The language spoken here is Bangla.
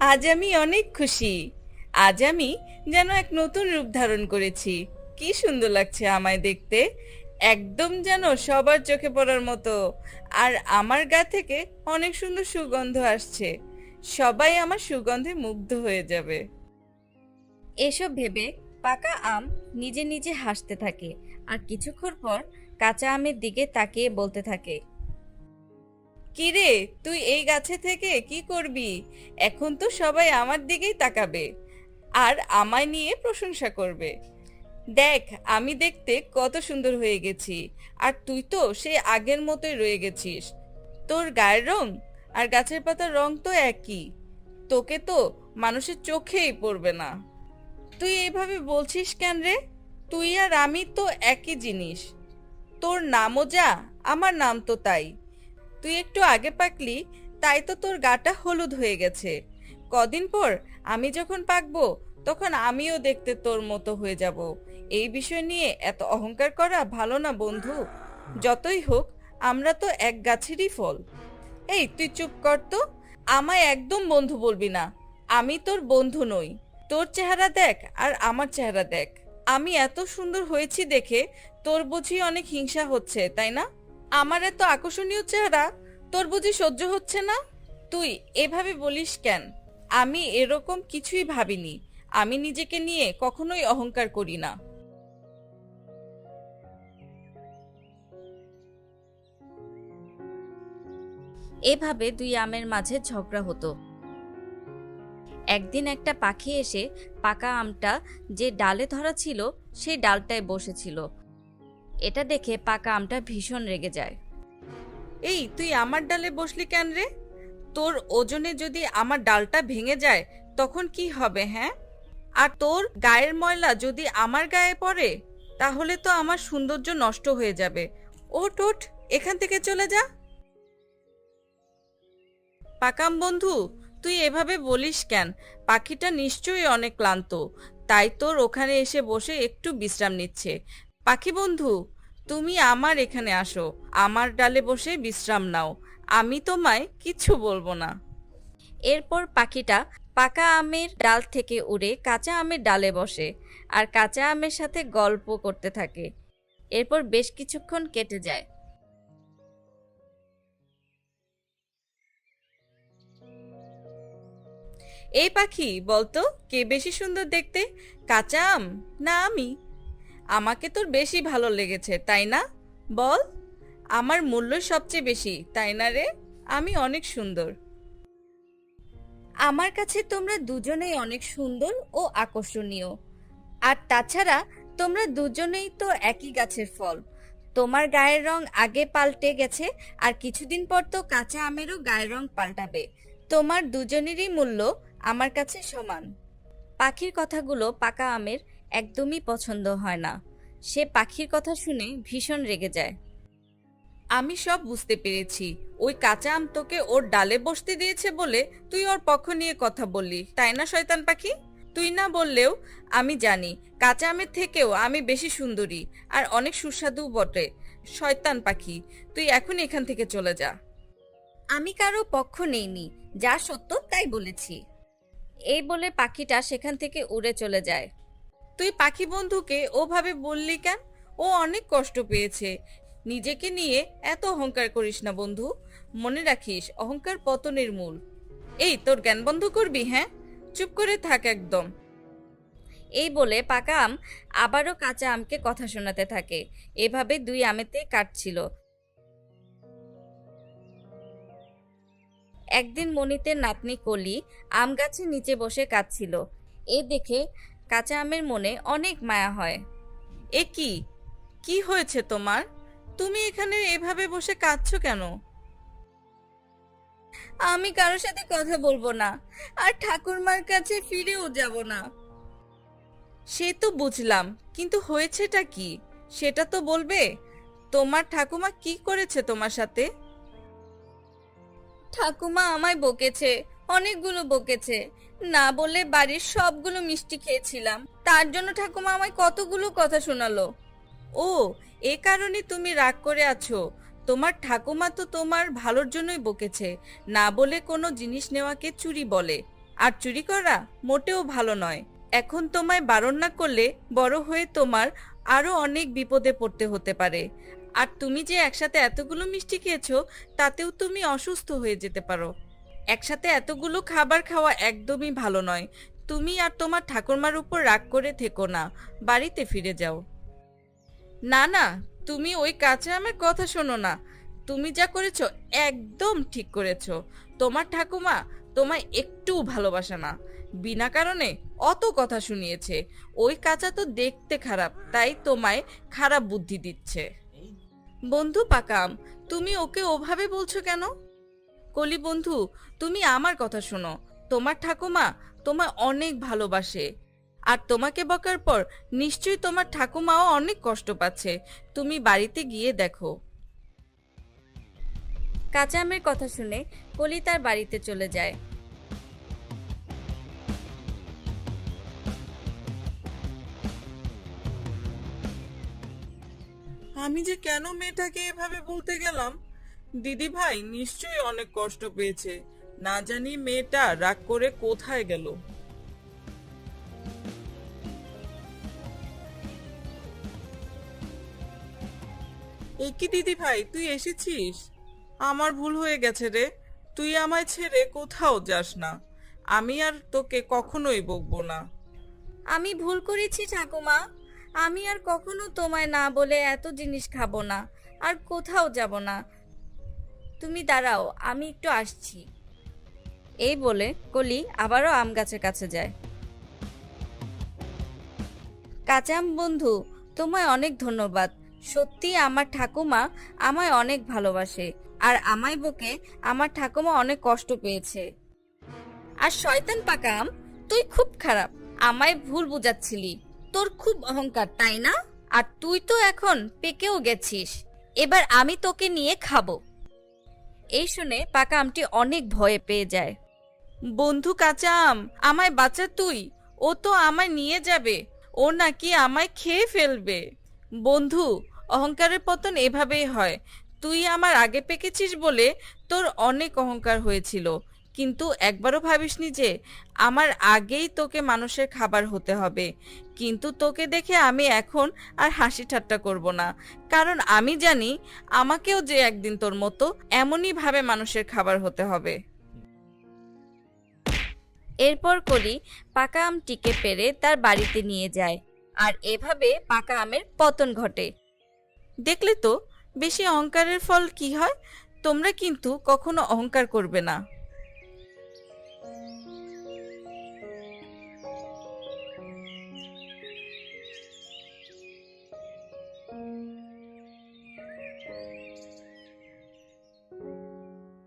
আজ আমি অনেক খুশি। আজ আমি যেন এক নতুন রূপ ধারণ করেছি। কি সুন্দর লাগছে আমায় দেখতে। একদম যেন সবার চোখে পড়ার মতো। আর আমার গা থেকে অনেক সুন্দর সুগন্ধ আসছে। সবাই আমার সুগন্ধে মুগ্ধ হয়ে যাবে। এসব ভেবে পাকা আম নিজে নিজে হাসতে থাকে। আর কিছুক্ষণ পর কাঁচা আমের দিকে তাকিয়ে বলতে থাকে কিরে, তুই এই গাছে থেকে কি করবি? এখন তো সবাই আমার দিকেই তাকাবে আর আমায় নিয়ে প্রশংসা করবে। দেখ, আমি দেখতে কত সুন্দর হয়ে গেছি আর তুই তো সে আগের মতোই রয়ে গেছিস। তোর গায়ের রং আর গাছের পাতার রং তো একই। তোকে তো মানুষের চোখেই পড়বে না। তুই এইভাবে বলছিস কেন রে? তুই আর আমি তো একই জিনিস। তোর নামও যা, আমার নাম তো তাই। তুই একটু আগে পাকলি, তাই তো তোর গাটা হলুদ হয়ে গেছে। কদিন পর আমি যখন পাকবো, তখন আমিও দেখতে তোর মতো হয়ে যাব। এই বিষয় নিয়ে এত অহংকার করা ভালো না বন্ধু। যতই হোক, আমরা তো এক গাছেরই ফল। এই, তুই চুপ কর তো। আমায় একদম বন্ধু বলবি না। আমি তোর বন্ধু নই। তোর চেহারা দেখ আর আমার চেহারা দেখ। আমি এত সুন্দর হয়েছি দেখে তোর বুঝি অনেক হিংসা হচ্ছে, তাই না? আমার এত আকর্ষণীয় চেহারা, তোর বুঝি সহ্য হচ্ছে না? তুই এভাবে বলিস কেন? আমি এরকম কিছুই ভাবিনি। আমি নিজেকে নিয়ে কখনোই অহংকার করি না। এভাবে দুই আমের মাঝে ঝগড়া হতো। একদিন একটা পাখি এসে পাকা আমটা যে ডালে ধরা ছিল, সেই ডালটায় বসেছিল। এটা দেখে পাকা আমটা ভীষণ রেগে যায়। এই, তুই আমার ডালে বসলি কেন রে? তোর ওজনে যদি আমার ডালটা ভেঙে যায়, তখন কি হবে হ্যাঁ? আর তোর গায়ের ময়লা যদি আমার গায়ে পড়ে, তাহলে তো আমার সৌন্দর্য নষ্ট হয়ে যাবে। ওঠ ওঠ, এখান থেকে চলে যা। পাকাম বন্ধু, তুই এভাবে বলিস কেন? পাখিটা নিশ্চয়ই অনেক ক্লান্ত, তাই তোর ওখানে এসে বসে একটু বিশ্রাম নিচ্ছে। পাখি বন্ধু, তুমি আমার এখানে আসো, আমার ডালে বসে বিশ্রাম নাও, আমি তোমায় কিছু বলব না। এরপর পাখিটা পাকা আমের ডাল থেকে উড়ে কাঁচা আমের ডালে বসে আর কাঁচা আমের সাথে গল্প করতে থাকে। এরপর বেশ কিছুক্ষণ কেটে যায়। এই পাখি বলতো, কে বেশি সুন্দর দেখতে, কাঁচা আম না আমি? আমাকে তোর বেশি ভালো লেগেছে, তাই না? বল, আমার মূল্য সবচেয়ে বেশি, তাই না রে? আমি অনেক সুন্দর। আমার কাছে তোমরা দুজনেই অনেক সুন্দর ও আকর্ষণীয়। আর তাছাড়া তোমরা দুজনেই তো একই গাছের ফল। তোমার গায়ের রং আগে পাল্টে গেছে, আর কিছুদিন পর তো কাঁচা আমেরও গায়ের রং পাল্টাবে। তোমার দুজনেরই মূল্য আমার কাছে সমান। পাখির কথাগুলো পাকা আমের একদমই পছন্দ হয় না। সে পাখির কথা শুনে ভীষণ রেগে যায়। আমি সব বুঝতে পেরেছি। ওই কাঁচা আম তোকে ওর ডালে বসতে দিয়েছে বলে তুই ওর পক্ষ নিয়ে কথা বললি, তাই না, শয়তান পাখি? তুই না বললেও আমি জানি, কাঁচা আমের থেকেও আমি বেশি সুন্দরী আর অনেক সুস্বাদু বটে। শয়তান পাখি, তুই এখন এখান থেকে চলে যা। আমি কারও পক্ষ নেইনি, যা সত্য তাই বলেছি। এই বলে পাখিটা সেখান থেকে উড়ে চলে যায়। তুই পাখি বন্ধুকে ওভাবে বললি কেন? ও অনেক কষ্ট পেয়েছে। নিজেকে নিয়ে এত অহংকার করিস না বন্ধু। মনে রাখিস, অহংকার পতনের মূল। এই, তোর জ্ঞান বন্ধ করবি হ্যাঁ? চুপ করে থাক একদম। এই বলে পাকা আম আবারও কাঁচা আমকে কথা শোনাতে থাকে। এভাবে দুই আমেতে কাটছিল। একদিন মনিতের নাতনি কলি আম গাছের নিচে বসে কাঁদছিল। এ দেখে কাঁচা আমের মনে অনেক মায়া হয়। এ কি? কি হয়েছে তোমার? তুমি এখানে এভাবে বসে কাঁদছো কেন? আমি কারোর সাথে কথা বলব না, আর ঠাকুরমার কাছে ফিরেও যাব না। সে তো বুঝলাম, কিন্তু হয়েছেটা কি? সেটা তো বলবে? তোমার ঠাকুমা কি করেছে তোমার সাথে? ঠাকুমা আমায় বকেছে অনেকগুলো বকেছে। না বলে বাড়ির সবগুলো মিষ্টি খেয়েছিলাম। তার জন্য ঠাকুমা আমায় কতগুলো কথা শোনালো। ও, এ কারণে তুমি রাগ করে আছো। তোমার ঠাকুমা তো তোমার ভালোর জন্যই বকেছে। না বলে কোনো জিনিস নেওয়াকে চুরি বলে। আর চুরি করা মোটেও ভালো নয়। এখন তোমায় বারণ না করলে বড় হয়ে তোমার আরও অনেক বিপদে পড়তে হতে পারে। আর তুমি যে একসাথে এতগুলো মিষ্টি খেয়েছো, তাতেও তুমি অসুস্থ হয়ে যেতে পারো। একসাথে এতগুলো খাবার খাওয়া একদমই ভালো নয়। তুমি আর তোমার ঠাকুরমার উপর রাগ করে থেকো না। বাড়িতে ফিরে যাও। না না, তুমি ওই কাছে আমার কথা শোনো না। তুমি যা করেছ একদম ঠিক করেছ। তোমার ঠাকুমা তোমায় একটুও ভালোবাসে না। বিনা কারণে অত কথা শুনিয়েছে। ওই কাঁচা তো দেখতে খারাপ, তাই তোমায় খারাপ বুদ্ধি দিচ্ছে। বন্ধু পাকাম, তুমি ওকে ওভাবে বলছো কেন? কলি বন্ধু তুমি আমার কথা শোনো। তোমার ঠাকুমা তোমায় অনেক ভালোবাসে। আর তোমাকে বকার পর নিশ্চয়ই তোমার ঠাকুমাও অনেক কষ্ট পাচ্ছে। তুমি বাড়িতে গিয়ে দেখো। কাঁচা আমের কথা শুনে কলি তার বাড়িতে চলে যায়। আমি যে কেন মেয়েটাকে এভাবে বলতে গেলাম? দিদি ভাই নিশ্চয়ই অনেক কষ্ট পেয়েছে। না জানি মেয়েটা রাগ করে কোথায় গেল। এ কি দিদি ভাই, তুই এসেছিস? আমার ভুল হয়ে গেছে রে। তুই আমায় ছেড়ে কোথাও যাস না। আমি আর তোকে কখনোই বকবো না। আমি ভুল করেছি ঠাকুমা। আমি আর কখনো তোমায় না বলে এত জিনিস খাব না। আর কোথাও যাব না। তুমি দাঁড়াও, আমি একটু আসছি। এই বলে কলি আবারও আম গাছের কাছে যায়। কাঁচাম বন্ধু, তোমায় অনেক ধন্যবাদ। সত্যি আমার ঠাকুমা আমায় অনেক ভালোবাসে, আর আমায় বকে আমার ঠাকুমা অনেক কষ্ট পেয়েছে। আর শয়তান পাকাম তুই খুব খারাপ, আমায় ভুল বুঝাচ্ছিলি। তোর খুব অহংকার, তাই না? আর তুই তো এখন পেকেও গেছিস। এবার আমি তোকে নিয়ে খাব। এই শুনে পাকা আমটি অনেক ভয়ে পেয়ে যায়। বন্ধু কাঁচা আম, আমায় বাঁচা তুই, ও তো আমায় নিয়ে যাবে, ও নাকি আমায় খেয়ে ফেলবে। বন্ধু, অহংকারের পতন এভাবেই হয়। তুই আমার আগে পেকেছিস বলে তোর অনেক অহংকার হয়েছিল কিন্তু একবারও ভাবিসনি যে আমার আগেই তোকে মানুষের খাবার হতে হবে। কিন্তু তোকে দেখে আমি এখন আর হাসি ঠাট্টা করব না। কারণ আমি জানি আমাকেও যে একদিন তোর মতো এমনই ভাবে মানুষের খাবার হতে হবে। এরপর করি পাকা আমটিকে পেরে তার বাড়িতে নিয়ে যায়। আর এভাবে পাকা আমের পতন ঘটে। দেখলে তো, বেশি অহংকারের ফল কি হয়? তোমরা কিন্তু কখনো অহংকার করবে না।